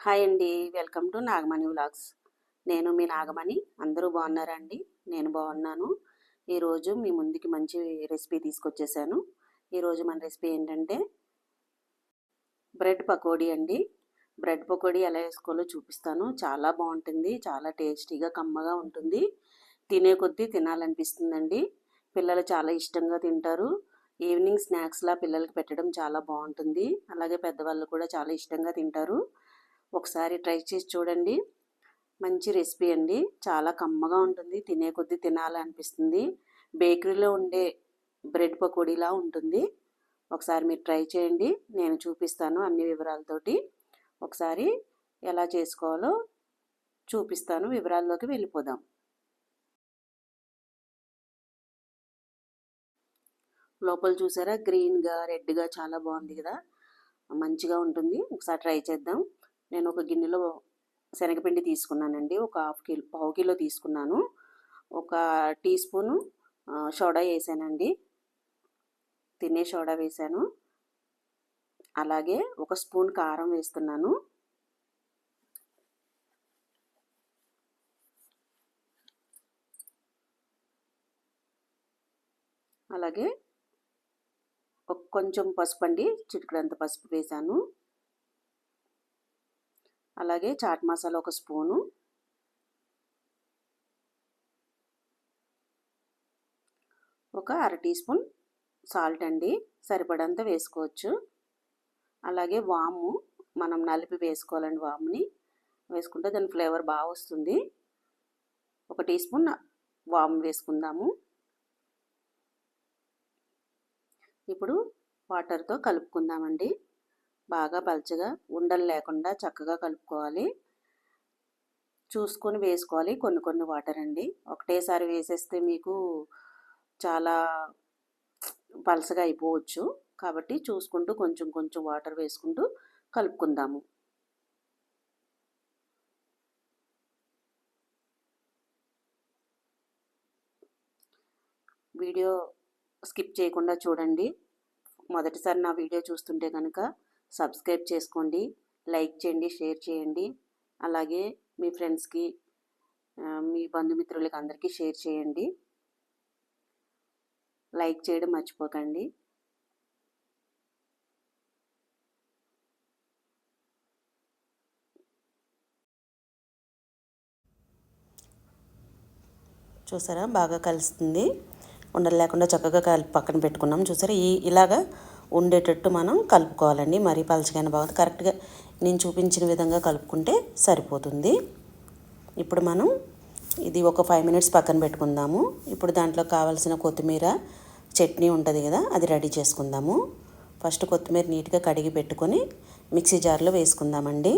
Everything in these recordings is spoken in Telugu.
హాయ్ అండి. Welcome to Nagamani vlogs. నేను మీ నాగమణి. అందరూ బాగున్నారా అండి నేను బాగున్నాను. ఈరోజు మీ ముందుకి మంచి రెసిపీ తీసుకొచ్చేసాను. ఈరోజు మన రెసిపీ ఏంటంటే బ్రెడ్ పకోడీ అండి. బ్రెడ్ పకోడీ ఎలా వేసుకోవాలో చూపిస్తాను. చాలా బాగుంటుంది. చాలా టేస్టీగా కమ్మగా ఉంటుంది. తినే కొద్దీ తినాలనిపిస్తుందండి. పిల్లలు చాలా ఇష్టంగా తింటారు. ఈవినింగ్ స్నాక్స్లా పిల్లలకి పెట్టడం చాలా బాగుంటుంది. అలాగే పెద్దవాళ్ళు కూడా చాలా ఇష్టంగా తింటారు. ఒకసారి ట్రై చేసి చూడండి. మంచి రెసిపీ అండి. చాలా కమ్మగా ఉంటుంది. తినే కొద్దీ తినాలనిపిస్తుంది. బేకరీలో ఉండే బ్రెడ్ పకోడీలా ఉంటుంది. ఒకసారి మీరు ట్రై చేయండి. నేను చూపిస్తాను అన్ని వివరాలతోటి. ఒకసారి ఎలా చేసుకోవాలో చూపిస్తాను. వివరాల్లోకి వెళ్ళిపోదాం. లోపల చూసారా? గ్రీన్గా రెడ్గా చాలా బాగుంది కదా? మంచిగా ఉంటుంది. ఒకసారి ట్రై చేద్దాం. నేను ఒక గిన్నెలో శనగపిండి తీసుకున్నానండి. ఒక హాఫ్ కిలో పావు కిలో తీసుకున్నాను. ఒక టీ స్పూను సోడా వేసానండి. తినే సోడా వేసాను. అలాగే ఒక స్పూన్ కారం వేస్తున్నాను. అలాగే కొంచెం పసుపు అండి చిటికడంత పసుపు వేసాను. అలాగే చాట్ మసాలా ఒక స్పూను. ఒక అర టీ స్పూన్ సాల్ట్ అండి సరిపడంత వేసుకోవచ్చు. అలాగే వాము మనం నలిపి వేసుకోవాలండి వాముని. వేసుకుంటే దాని ఫ్లేవర్ బాగా వస్తుంది. ఒక టీ స్పూన్ వాము వేసుకుందాము. ఇప్పుడు వాటర్తో కలుపుకుందామండి. బాగా పలచగా ఉండలు లేకుండా చక్కగా కలుపుకోవాలి. చూసుకొని వేసుకోవాలి. కొన్ని కొన్ని వాటర్ అండి. ఒకటేసారి వేసేస్తే మీకు చాలా పలసగా అయిపోవచ్చు. కాబట్టి చూసుకుంటూ కొంచెం కొంచెం వాటర్ వేసుకుంటూ కలుపుకుందాము. వీడియో స్కిప్ చేయకుండా చూడండి. మొదటిసారి నా వీడియో చూస్తుంటే కనుక సబ్స్క్రైబ్ చేసుకోండి లైక్ చేయండి షేర్ చేయండి. అలాగే మీ ఫ్రెండ్స్కి మీ బంధుమిత్రులకి అందరికీ షేర్ చేయండి. లైక్ చేయడం మర్చిపోకండి. చూసారా? బాగా కలుస్తుంది. ఉండలు లేకుండా చక్కగా కలిపి పక్కన పెట్టుకున్నాం. చూసారా? ఈ ఇలాగా ఉండేటట్టు మనం కలుపుకోవాలండి. మరీ పలచగైన బాగుంది కరెక్ట్గా నేను చూపించిన విధంగా కలుపుకుంటే సరిపోతుంది. ఇప్పుడు మనం ఇది ఒక ఫైవ్ మినిట్స్ పక్కన పెట్టుకుందాము. ఇప్పుడు దాంట్లో కావాల్సిన కొత్తిమీర చట్నీ ఉంటుంది కదా అది రెడీ చేసుకుందాము. ఫస్ట్ కొత్తిమీర నీట్గా కడిగి పెట్టుకొని మిక్సీ జార్లో వేసుకుందామండి.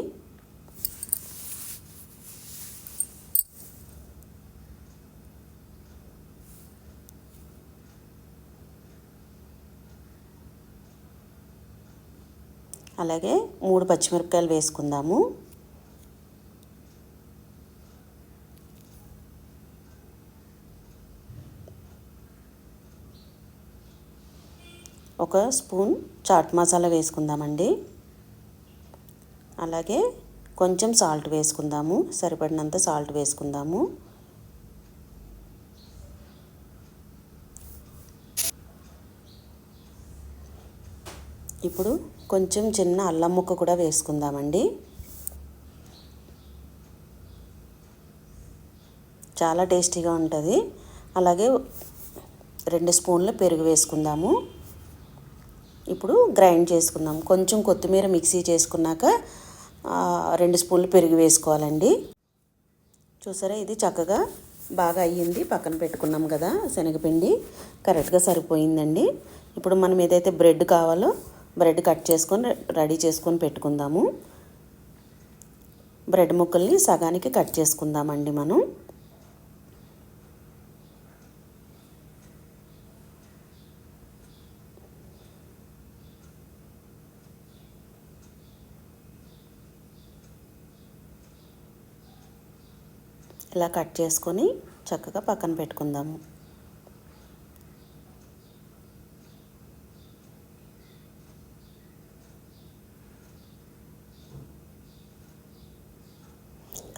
అలాగే మూడు పచ్చిమిరపకాయలు వేసుకుందాము. ఒక స్పూన్ చాట్ మసాలా వేసుకుందామండి. అలాగే కొంచెం సాల్ట్ వేసుకుందాము సరిపడినంత సాల్ట్ వేసుకుందాము. ఇప్పుడు కొంచెం చిన్న అల్లం ముక్క కూడా వేసుకుందామండి. చాలా టేస్టీగా ఉంటుంది. అలాగే రెండు స్పూన్లు పెరుగు వేసుకుందాము. ఇప్పుడు గ్రైండ్ చేసుకుందాం. కొంచెం కొత్తిమీర మిక్సీ చేసుకున్నాక రెండు స్పూన్లు పెరుగు వేసుకోవాలండి. చూసారా ఇది చక్కగా బాగా అయ్యింది. పక్కన పెట్టుకున్నాం కదా శనగపిండి. కరెక్ట్గా సరిపోయిందండి. ఇప్పుడు మనం ఏదైతే బ్రెడ్ కావాలో బ్రెడ్ కట్ చేసుకొని రెడీ చేసుకొని పెట్టుకుందాము. బ్రెడ్ ముక్కల్ని సగానికి కట్ చేసుకుందామండి మనం. ఇలా కట్ చేసుకొని చక్కగా పక్కన పెట్టుకుందాము.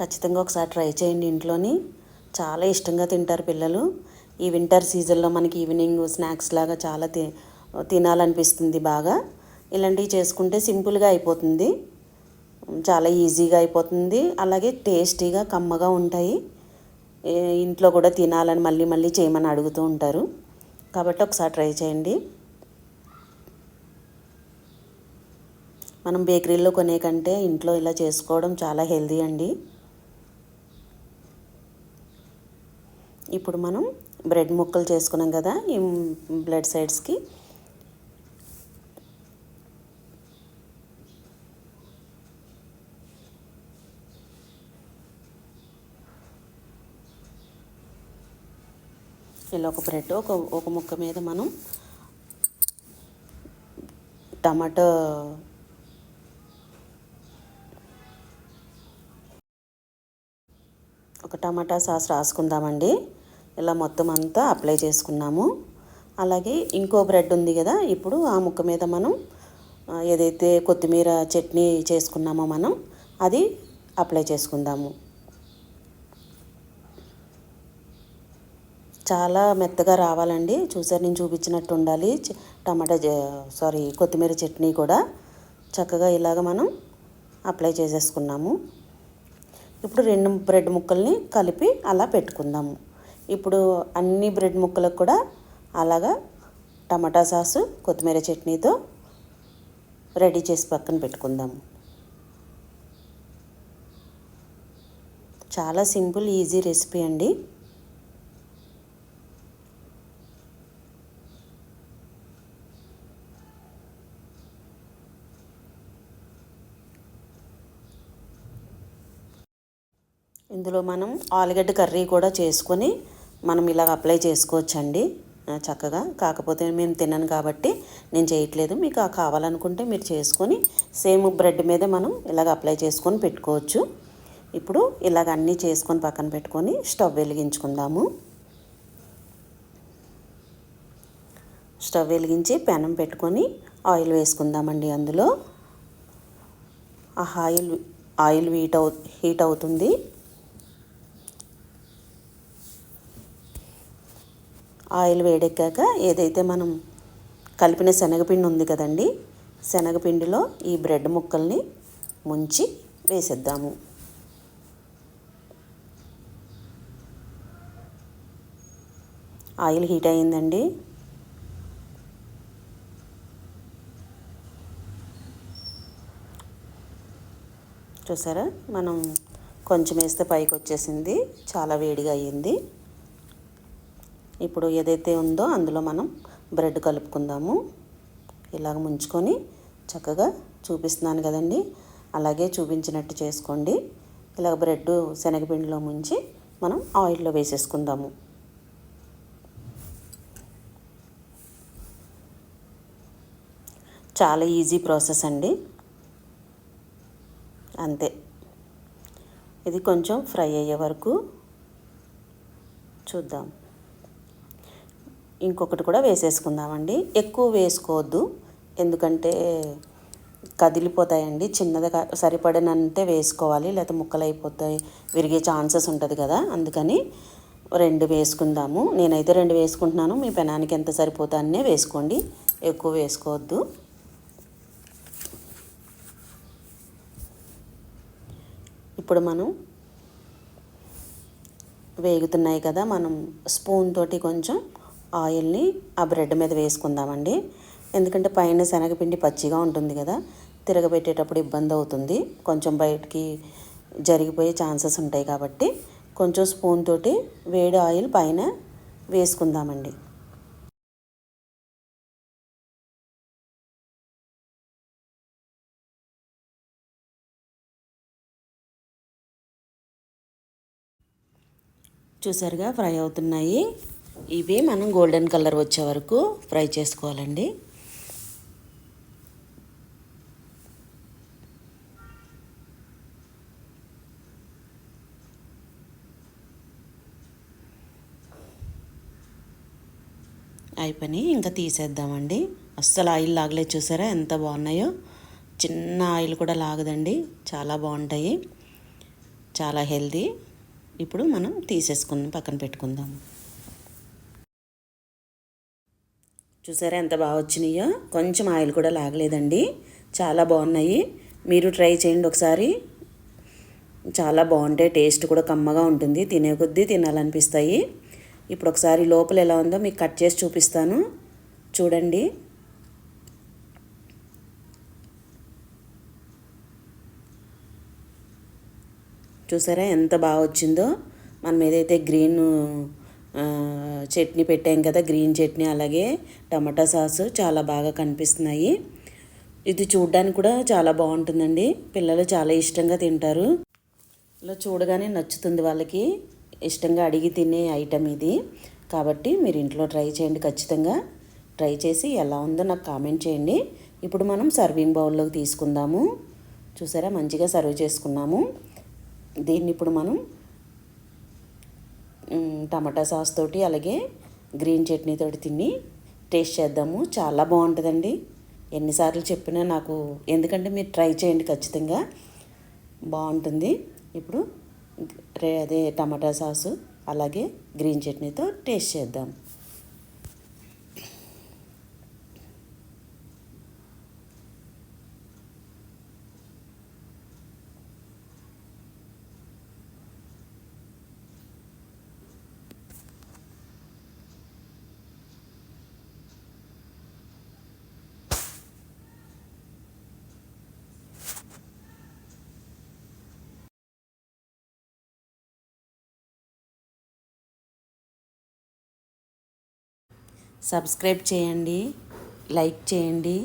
ఖచ్చితంగా ఒకసారి ట్రై చేయండి ఇంట్లోని. చాలా ఇష్టంగా తింటారు పిల్లలు. ఈ వింటర్ సీజన్లో మనకి ఈవినింగ్ స్నాక్స్ లాగా చాలా తి తినాలనిపిస్తుంది బాగా. ఇలాంటివి చేసుకుంటే సింపుల్గా అయిపోతుంది. చాలా ఈజీగా అయిపోతుంది. అలాగే టేస్టీగా కమ్మగా ఉంటాయి. ఇంట్లో కూడా తినాలని మళ్ళీ మళ్ళీ చేయమని అడుగుతూ ఉంటారు. కాబట్టి ఒకసారి ట్రై చేయండి. మనం బేకరీలో కొనే కంటే ఇంట్లో ఇలా చేసుకోవడం చాలా హెల్దీ అండి. ఇప్పుడు మనం బ్రెడ్ ముక్కలు చేసుకున్నాం కదా ఈ బ్లడ్ సైడ్స్కి. ఇలా ఒక బ్రెడ్ ఒక ఒక ముక్క మీద మనం టమాటో ఒక టమాటా సాస్ రాసుకుందామండి. ఇలా మొత్తం అంతా అప్లై చేసుకున్నాము. అలాగే ఇంకో బ్రెడ్ ఉంది కదా ఇప్పుడు ఆ ముక్క మీద మనం ఏదైతే కొత్తిమీర చట్నీ చేసుకున్నామో మనం అది అప్లై చేసుకుందాము. చాలా మెత్తగా రావాలండి. చూసారు నేను చూపించినట్టు ఉండాలి. టమాటా సారీ కొత్తిమీర చట్నీ కూడా చక్కగా ఇలాగ మనం అప్లై చేసేసుకున్నాము. ఇప్పుడు రెండు బ్రెడ్ ముక్కల్ని కలిపి అలా పెట్టుకుందాము. ఇప్పుడు అన్ని బ్రెడ్ ముక్కలకు కూడా అలాగా టమాటా సాసు కొత్తిమీర చట్నీతో రెడీ చేసి పక్కన పెట్టుకుందాము. చాలా సింపుల్ ఈజీ రెసిపీ అండి. ఇందులో మనం ఆలుగడ్డ కర్రీ కూడా చేసుకొని మనం ఇలాగ అప్లై చేసుకోవచ్చండి. చక్కగా. కాకపోతే మేము తినను కాబట్టి నేను చేయట్లేదు. మీకు కావాలనుకుంటే మీరు చేసుకొని సేమ్ బ్రెడ్ మీదే మనం ఇలాగ అప్లై చేసుకొని పెట్టుకోవచ్చు. ఇప్పుడు ఇలాగ అన్నీ చేసుకొని పక్కన పెట్టుకొని స్టవ్ వెలిగించుకుందాము. స్టవ్ వెలిగించి పెనం పెట్టుకొని ఆయిల్ వేసుకుందామండి అందులో. ఆ ఆయిల్ ఆయిల్ హీట్ అవు హీట్ అవుతుంది. ఆయిల్ వేడెక్కాక ఏదైతే మనం కలిపిన శనగపిండి ఉంది కదండి శనగపిండిలో ఈ బ్రెడ్ ముక్కల్ని ముంచి వేసేద్దాము. ఆయిల్ హీట్ అయిందండి చూసారా? మనం కొంచెం వేస్తే పైకి వచ్చేసింది చాలా వేడిగా అయ్యింది. ఇప్పుడు ఏదైతే ఉందో అందులో మనం బ్రెడ్ కలుపుకుందాము. ఇలాగ ముంచుకొని చక్కగా చూపిస్తున్నాను కదండి. అలాగే చూపించినట్టు చేసుకోండి. ఇలాగ బ్రెడ్ శనగపిండిలో ముంచి మనం ఆయిల్లో వేసేసుకుందాము. చాలా ఈజీ ప్రాసెస్ అండి. అంతే. ఇది కొంచెం ఫ్రై అయ్యే వరకు చూద్దాం. ఇంకొకటి కూడా వేసేసుకుందామండి. ఎక్కువ వేసుకోవద్దు. ఎందుకంటే కదిలిపోతాయండి. చిన్నదిగా సరిపడినంతే వేసుకోవాలి. లేకపోతే ముక్కలు అయిపోతాయి విరిగే ఛాన్సెస్ ఉంటుంది కదా. అందుకని రెండు వేసుకుందాము. నేనైతే రెండు వేసుకుంటున్నాను. మీ పెనానికి ఎంత సరిపోతానే వేసుకోండి. ఎక్కువ వేసుకోవద్దు. ఇప్పుడు మనం వేగుతున్నాయి కదా. మనం స్పూన్ తోటి కొంచెం ఆయిల్ని ఆ బ్రెడ్ మీద వేసుకుందామండి. ఎందుకంటే పైన శనగపిండి పచ్చిగా ఉంటుంది కదా తిరగబెట్టేటప్పుడు ఇబ్బంది అవుతుంది. కొంచెం బయటికి జరిగిపోయే ఛాన్సెస్ ఉంటాయి కాబట్టి కొంచెం స్పూన్ తోటి వేడి ఆయిల్ పైన వేసుకుందామండి. చూసారుగా ఫ్రై అవుతున్నాయి. ఇవి మనం గోల్డెన్ కలర్ వచ్చే వరకు ఫ్రై చేసుకోవాలండి. అయిపోయి ఇంకా తీసేద్దామండి. అస్సలు ఆయిల్ లాగలేదు చూసారా? ఎంత బాగున్నాయో. చిన్న ఆయిల్ కూడా లాగదండి. చాలా బాగుంటాయి. చాలా హెల్దీ. ఇప్పుడు మనం తీసేసుకుందాం పక్కన పెట్టుకుందాం. చూసారా ఎంత బాగా వచ్చినాయో? కొంచెం ఆయిల్ కూడా లాగలేదండి. చాలా బాగున్నాయి. మీరు ట్రై చేయండి ఒకసారి. చాలా బాగుంటాయి టేస్ట్ కూడా కమ్మగా ఉంటుంది. తినే కొద్దీ తినాలనిపిస్తాయి. ఇప్పుడు ఒకసారి లోపల ఎలా ఉందో మీకు కట్ చేసి చూపిస్తాను. చూడండి. చూసారా ఎంత బాగా వచ్చిందో? మనం ఏదైతే గ్రీన్ చట్నీ పెట్టాం కదా గ్రీన్ చట్నీ అలాగే టమాటా సాసు చాలా బాగా కనిపిస్తున్నాయి. ఇది చూడడానికి కూడా చాలా బాగుంటుందండి. పిల్లలు చాలా ఇష్టంగా తింటారు. ఇలా చూడగానే నచ్చుతుంది వాళ్ళకి. ఇష్టంగా అడిగి తినే ఐటమ్ ఇది. కాబట్టి మీరు ఇంట్లో ట్రై చేయండి ఖచ్చితంగా. ట్రై చేసి ఎలా ఉందో నాకు కామెంట్ చేయండి. ఇప్పుడు మనం సర్వింగ్ బౌల్లోకి తీసుకుందాము. చూసారా మంచిగా సర్వ్ చేసుకున్నాము. దీన్ని ఇప్పుడు మనం టమాటా సాస్ తోటి అలాగే గ్రీన్ చట్నీ తోటి తిని టేస్ట్ చేద్దాము. చాలా బాగుంటుందండి. ఎన్నిసార్లు చెప్పినా నాకు ఎందుకంటే మీరు ట్రై చేయండి ఖచ్చితంగా. బాగుంటుంది. ఇప్పుడు రే అదే టమాటా సాసు అలాగే గ్రీన్ చట్నీతో టేస్ట్ చేద్దాం. సబ్స్క్రైబ్ చేయండి లైక్ చేయండి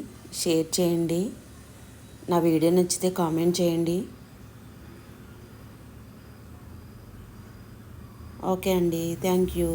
షేర్ చేయండి. నా వీడియో నచ్చితే కామెంట్ చేయండి. ఓకే అండి. Thank you.